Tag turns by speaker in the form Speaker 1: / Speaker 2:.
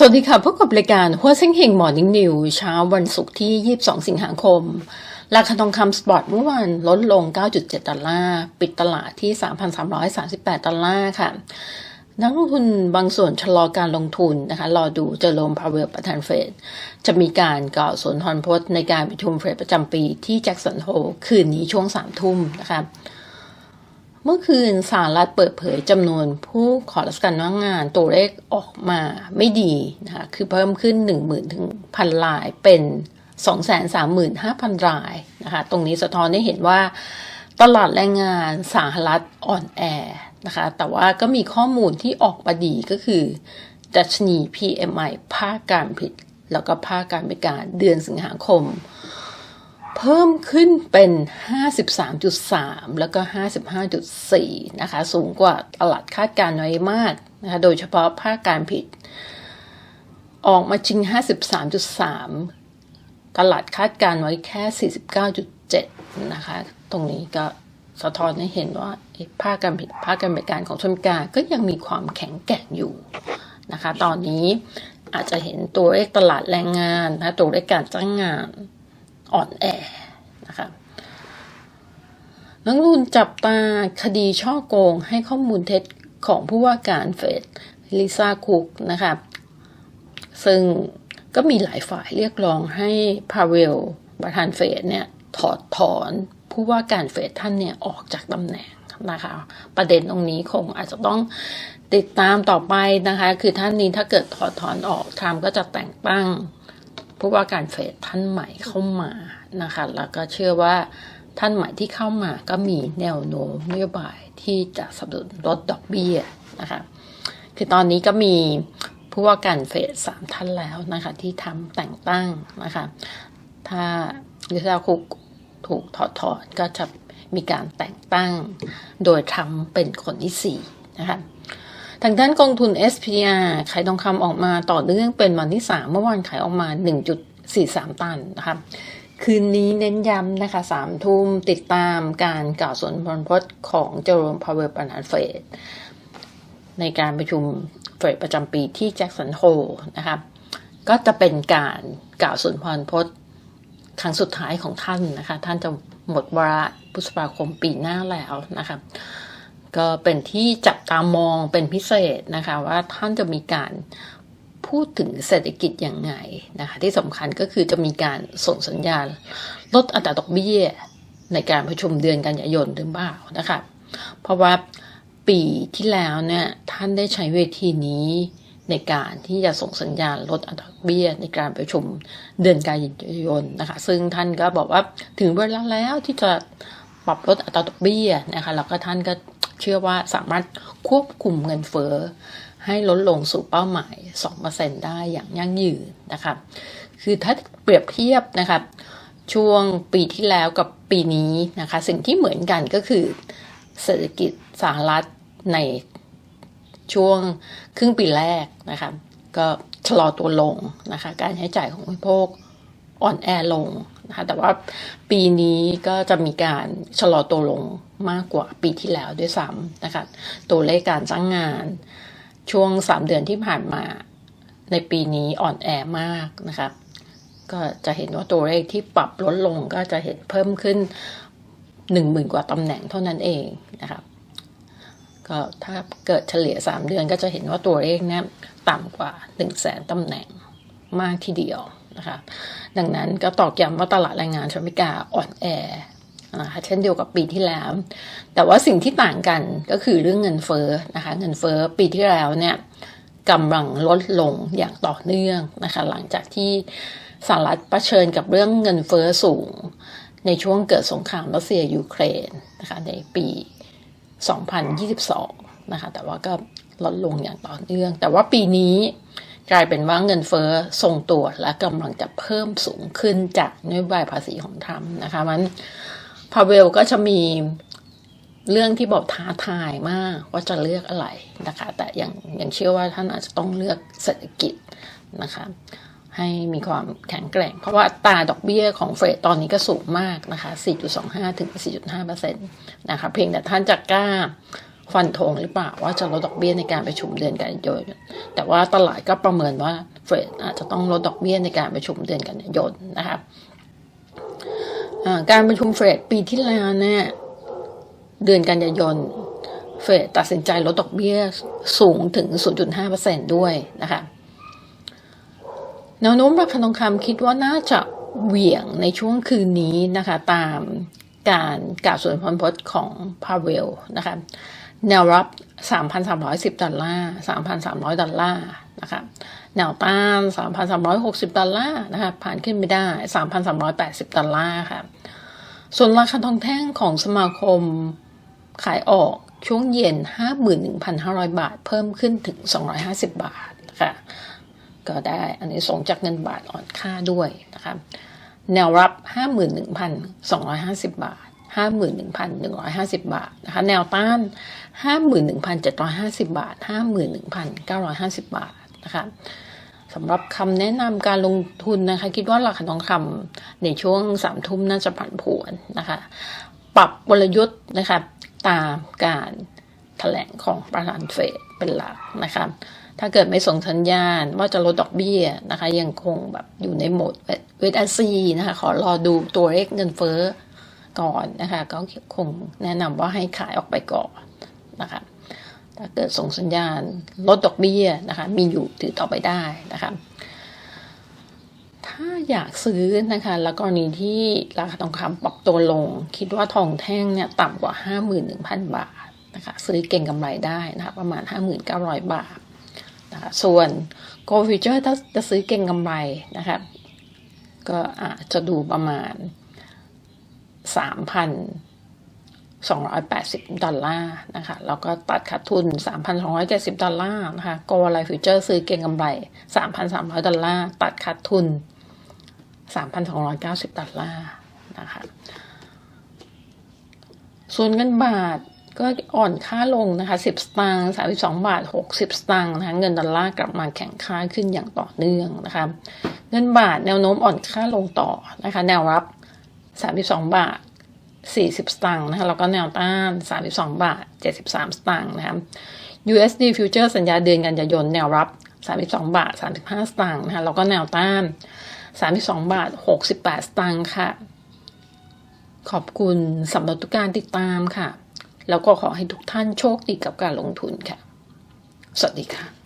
Speaker 1: สวัสดีค่ะพบกับรายการหัวเส้งเฮงมอร์นิ่งนิวเช้าวันศุกร์ที่ 22 สิงหาคม ราคาทองคำสปอร์ตเมื่อวานลดลง 9.7 ดอลลาร์ ปิดตลาดที่ 3,338 ดอลลาร์ค่ะ นักลงทุนบางส่วนชะลอการลงทุนนะคะ รอดูเจอโรมพาวเวลประธานเฟด จะมีการกล่าวสนทรพจน์ในการประชุมเฟดประจำปีที่แจ็คสันโฮคืนนี้ช่วง 3 ทุ่มนะคะ มื่อคืนสหรัฐเปิดเผยจำนวนผู้ขอรับการว่างงานตัวเลขออกมาไม่ดีนะคะคือเพิ่มขึ้น 1 0,000ถึงพันรายเป็น 235,000 รายนะคะตรงนี้สะท้อนให้เห็นว่าตลาดแรงงานสหรัฐอ่อนแอนะคะแต่ว่าก็มีข้อมูลที่ออกมาดีก็คือดัชนี PMI ภาคการผลิตแล้วก็ภาคการบริการเดือนสิงหาคม เพิ่มขึ้นเป็น 53.3 แล้วก็ 55.4 นะคะ สูงกว่าตลาดคาดการณ์ไว้มากนะคะ โดยเฉพาะภาคการผลิตออกมาจริง 53.3 ตลาดคาดการณ์ไว้แค่ 49.7 นะคะ ตรงนี้ก็สะท้อนให้เห็นว่าภาคการผลิตภาคการบริการของชนกาก็ยังมีความแข็งแกร่งอยู่นะคะ ตอนนี้อาจจะเห็นตัวเลขตลาดแรงงานนะตัวเลขการจ้างงาน อ่อนแอนะคะนักลงทุนจับตาคดีช่อโกงให้ข้อมูลเท็จของผู้ว่าการเฟดลิซาคุกนะคะซึ่งก็มีหลายฝ่ายเรียกร้องให้พาเวลประธานเฟดเนี่ยถอดถอนผู้ว่าการเฟดท่านเนี่ยออกจากตำแหน่งนะคะ ประเด็นตรงนี้คงอาจจะต้องติดตามต่อไปนะคะ คือท่านนี้ถ้าเกิดถอดถอนออกทรัมป์ก็จะแต่งตั้ง ผู้ว่าการเฟดท่านใหม่เข้ามานะคะ แล้วก็เชื่อว่าท่านใหม่ที่เข้ามาก็มีแนวโน้มนโยบายที่จะสนับสนุนลดดอกเบี้ยนะคะ คือตอนนี้ก็มีผู้ว่าการเฟดสามท่านแล้วนะคะ ที่ทำแต่งตั้งนะคะ ถ้าลิซ่าคุกถูกถอดถอนก็จะมีการแต่งตั้งโดยทำเป็นคนที่สี่นะคะ ทางด้านกองทุน SPR ขายทองคำออกมาต่อเนื่องเป็นวันที่ 3 เมื่อวานขายออกมา 1.43 ตันนะคะคืนนี้เน้นย้ำนะคะสามทุ่มติดตามการกล่าวสนพลพจน์ของเจอร์มพาวเวลประธานเฟดในการประชุมเฟดประจำปีที่แจ็คสันโฮนะคะก็จะเป็นการกล่าวสนพรพจน์ครั้งสุดท้ายของท่านนะคะ ท่านจะหมดวาระพฤษภาคมปีหน้าแล้วนะคะ ก็เป็นที่จับตามองเป็นพิเศษนะคะ ว่าท่านจะมีการพูดถึงเศรษฐกิจอย่างไงนะคะ ที่สำคัญก็คือจะมีการส่งสัญญาณลดอัตราดอกเบี้ยในการประชุมเดือนกันยายนหรือเปล่านะคะ เพราะว่าปีที่แล้วเนี่ยท่านได้ใช้เวทีนี้ในการที่จะส่งสัญญาณลดอัตราดอกเบี้ยในการประชุมเดือนกันยายนนะคะ ซึ่งท่านก็บอกว่าถึงเวลาแล้วที่จะปรับลดอัตราดอกเบี้ยนะคะแล้วก็ท่านก็ เชื่อว่าสามารถควบคุมเงินเฟ้อให้ลดลงสู่เป้าหมาย 2%ได้อย่างยั่งยืนนะคะคือถ้าเปรียบเทียบนะคะช่วงปีที่แล้วกับปีนี้นะคะสิ่งที่เหมือนกันก็คือเศรษฐกิจสหรัฐในช่วงครึ่งปีแรกนะคะก็ชะลอตัวลงนะคะการใช้จ่ายของผู้บริโภคอ่อนแอลงนะคะแต่ว่าปีนี้ก็จะมีการชะลอตัวลง มากกว่าปีที่แล้วด้วยซ้ำนะคะ ตัวเลขการจ้างงาน ช่วง 3 เดือนที่ผ่านมาในปีนี้อ่อนแอมากนะคะ ก็จะเห็นว่าตัวเลขที่ปรับลดลงก็จะเห็นเพิ่มขึ้น 1 0,000 กว่าตำแหน่งเท่านั้นเองนะคะก็ถ้าเกิดเฉลี่ย 3 เดือนก็จะเห็นว่าตัวเลขนี้ต่ำกว่า 1 0 0 0 0แสนตำแหน่งมากทีเดียวนะคะ ดังนั้นก็ตอกย้ำว่าตลาดแรงงานสหรัฐอเมริกาอ่อนแอ นะคะเช่นเดียวกับปีที่แล้ว แต่ว่าสิ่งที่ต่างกันก็คือเรื่องเงินเฟ้อนะคะ เงินเฟ้อปีที่แล้วเนี่ยกำลังลดลงอย่างต่อเนื่องนะคะ หลังจากที่สหรัฐเผชิญกับเรื่องเงินเฟ้อสูง ในช่วงเกิดสงครามรัสเซียยูเครนนะคะในปี 2022 นะคะ แต่ว่าก็ลดลงอย่างต่อเนื่อง แต่ว่าปีนี้กลายเป็นว่าเงินเฟ้อทรงตัวและกำลังจะเพิ่มสูงขึ้นจากนโยบายภาษีของทรัมป์นะคะมัน พาเวลก็จะมีเรื่องที่บอกท้าทายมากว่าจะเลือกอะไรนะคะ แต่ยังยังเชื่อว่าท่านอาจจะต้องเลือกเศรษฐกิจนะคะให้มีความแข็งแกร่ง เพราะว่าตาดอกเบี้ยของเฟดตอนนี้ก็สูงมากนะคะ 4.25 ถึง 4.5%นะคะ เพียงแต่ท่านจะกล้าฟันธงหรือเปล่าว่าจะลดดอกเบี้ยในการประชุมเดือนกันยายน แต่ว่าตลาดก็ประเมินว่าเฟดอาจจะต้องลดดอกเบี้ยในการประชุมเดือนกันยายนนะครับ การประชุมเฟดปีที่แล้วเนี่ยเดือนกันยายนเฟดตัดสินใจลดดอกเบี้ยสูงถึง 0.5%ด้วยนะคะแนวโน้มราคาทองคำคิดว่าน่าจะเหวี่ยงในช่วงคืนนี้นะคะ ตามการกล่าวสุนทรพจน์ของพาเวลนะคะ แนวรับ 3,310 ดอลลาร์ 3,300 ดอลลาร์นะคะแนวต้าน 3,360 ดอลลาร์นะคะผ่านขึ้นไม่ได้ 3,380 ดอลลาร์ค่ะ ส่วนราคาทองแท่งของสมาคมขายออกช่วงเย็น 51,500 บาท เพิ่มขึ้นถึง 250 บาทค่ะ ก็ได้อันนี้ส่งจากเงินบาทอ่อนค่าด้วยนะคะแนวรับ 51,250 บาท 51,150 บาทนะคะแนวต้าน 51,750 บาท 51,950 บาทนะคะสำหรับคำแนะนำการลงทุนนะคะ คิดว่าราคาทองคำในช่วงสามทุ่มน่าจะผันผวนนะคะ ปรับกลยุทธ์นะคะตามการแถลงของประธานเฟดเป็นหลักนะคะถ้าเกิดไม่ส่งสัญญาณว่าจะลดดอกเบี้ยนะคะ ยังคงแบบอยู่ในโหมดเวทแอนซีนะคะ ขอรอดูตัวเลขเงินเฟ้อ ก่อนนะคะก็คงแนะนำว่าให้ขายออกไปก่อนนะคะถ้าเกิดส่งสัญญาณลดดอกเบี้ยนะคะมีอยู่ถือต่อไปได้นะคะถ้าอยากซื้อนะคะแล้วกรณีที่ราคาทองคำปรับตัวลง คิดว่าทองแท่งเนี่ยต่ำกว่า 51,000 บาทนะคะซื้อเก่งกำไรได้นะคะประมาณ 5,900 บาทนะคะส่วน Go Future ถ้าจะซื้อเก่งกำไรนะคะก็อาจจะดูประมาณ 3,280 ดอลลาร์นะคะ แล้วก็ตัดขาดทุน 3,270 ดอลลาร์นะคะ Go Life Future ซื้อเก่งกำไร 3,300 ดอลลาร์ ตัดขาดทุน 3,290 ดอลลาร์นะคะ ส่วนเงินบาทก็อ่อนค่าลงนะคะ 10 สตางค์32 บาท 60 สตางค์นะคะ เงินดอลลาร์กลับมาแข็งค่าขึ้นอย่างต่อเนื่องนะคะ เงินบาทแนวโน้มอ่อนค่าลงต่อนะคะ แนวรับ 32 บาท 40 สตางค์นะคะแล้วก็แนวต้าน 32 บาท 73 สตางค์นะคะ USD Future สัญญาเดือนกันยายนแนวรับ 32 บาท 35 สตางค์นะคะแล้วก็แนวต้าน 32 บาท 68 สตางค์ค่ะ ขอบคุณสำหรับทุกการติดตามค่ะ แล้วก็ขอให้ทุกท่านโชคดีกับการลงทุนค่ะ สวัสดีค่ะ